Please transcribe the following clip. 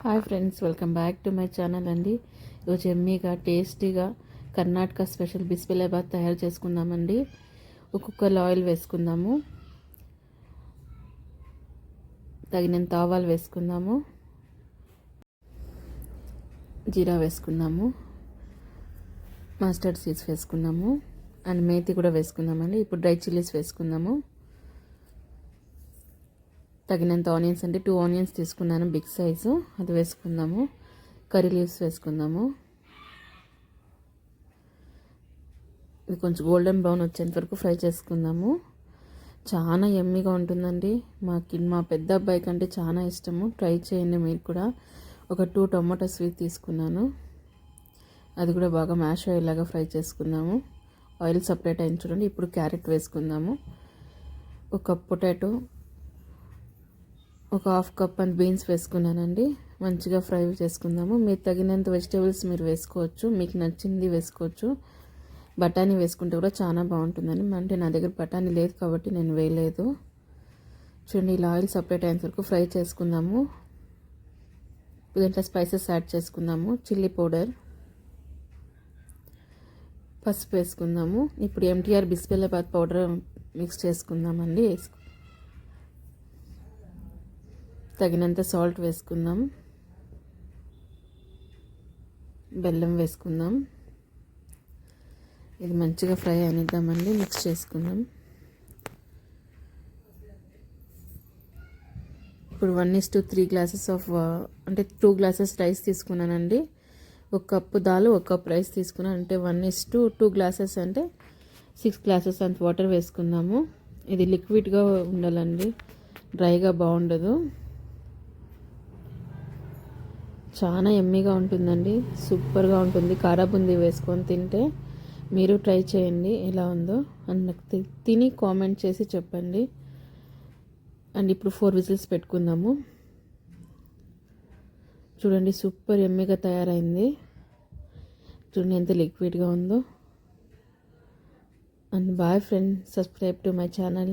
Hi friends welcome back to my channel అండి. ఈరోజు ఎమ్మీగా టేస్టీగా కర్ణాటక స్పెషల్ బిస్బిలాబాద్ తయారు చేసుకుందామండి. ఒక్కొక్కరు ఆయిల్ వేసుకుందాము. తగినంత ఆవాలు వేసుకుందాము. జీరా వేసుకుందాము. మస్టర్డ్ సీడ్స్ వేసుకున్నాము అండ్ మేతి కూడా వేసుకుందామండి. ఇప్పుడు డ్రై చిల్లీస్ వేసుకుందాము. తగినంత ఆనియన్స్ అంటే టూ ఆనియన్స్ తీసుకున్నాను బిగ్ సైజు అది వేసుకుందాము. కర్రీ లీవ్స్ వేసుకుందాము. ఇది కొంచెం గోల్డెన్ బ్రౌన్ వచ్చేంత వరకు ఫ్రై చేసుకుందాము. చాలా ఎమ్మీగా ఉంటుందండి. మా కిడ్ మా పెద్ద అబ్బాయి కంటే చాలా ఇష్టము. ట్రై చేయండి మీరు కూడా. ఒక టూ టొమాటో స్వీట్ తీసుకున్నాను. అది కూడా బాగా మ్యాష్ అయ్యేలాగా ఫ్రై చేసుకుందాము. ఆయిల్ సపరేట్ అయిన చూడండి. ఇప్పుడు క్యారెట్ వేసుకుందాము. ఒక పొటాటో ఒక హాఫ్ కప్ అండ్ బీన్స్ వేసుకున్నానండి. మంచిగా ఫ్రై చేసుకుందాము. మీరు తగినంత వెజిటేబుల్స్ మీరు వేసుకోవచ్చు. మీకు నచ్చింది వేసుకోవచ్చు. బఠానీ వేసుకుంటే కూడా చాలా బాగుంటుందని అంటే నా దగ్గర బఠానీ లేదు కాబట్టి నేను వేయలేదు. చూడండి ఇలా ఆయిల్ సపరేట్ అయినంత వరకు ఫ్రై చేసుకుందాము. దీంట్లో స్పైసెస్ యాడ్ చేసుకుందాము. Chilli powder. పసుపు వేసుకుందాము. ఇప్పుడు ఎంటీఆర్ బిస్బెల్లాబాద్ పౌడర్ మిక్స్ చేసుకుందామండి. వేసుకు తగినంత సాల్ట్ వేసుకుందాం. బెల్లం వేసుకుందాం. ఇది మంచిగా ఫ్రై అనిద్దామండి మిక్స్ చేసుకుందాం. ఇప్పుడు one is to three glasses of అంటే టూ గ్లాసెస్ రైస్ తీసుకున్నానండి. ఒక కప్పు దాలు ఒక కప్ రైస్ తీసుకున్నాను అంటే one is to two glasses అంటే సిక్స్ గ్లాసెస్ అంత వాటర్ వేసుకుందాము. ఇది లిక్విడ్గా ఉండాలండి డ్రైగా బాగుండదు. చాలా ఎమ్మీగా ఉంటుందండి. సూపర్గా ఉంటుంది. కారాబుంది వేసుకొని తింటే మీరు ట్రై చేయండి. ఎలా ఉందో అండ్ నాకు తిని కామెంట్ చేసి చెప్పండి. అండ్ ఇప్పుడు ఫోర్ విజిల్స్ పెట్టుకుందాము. చూడండి సూపర్ ఎమ్మీగా తయారైంది. చూడండి ఎంత లిక్విడ్గా ఉందో. And boy friend subscribe to my channel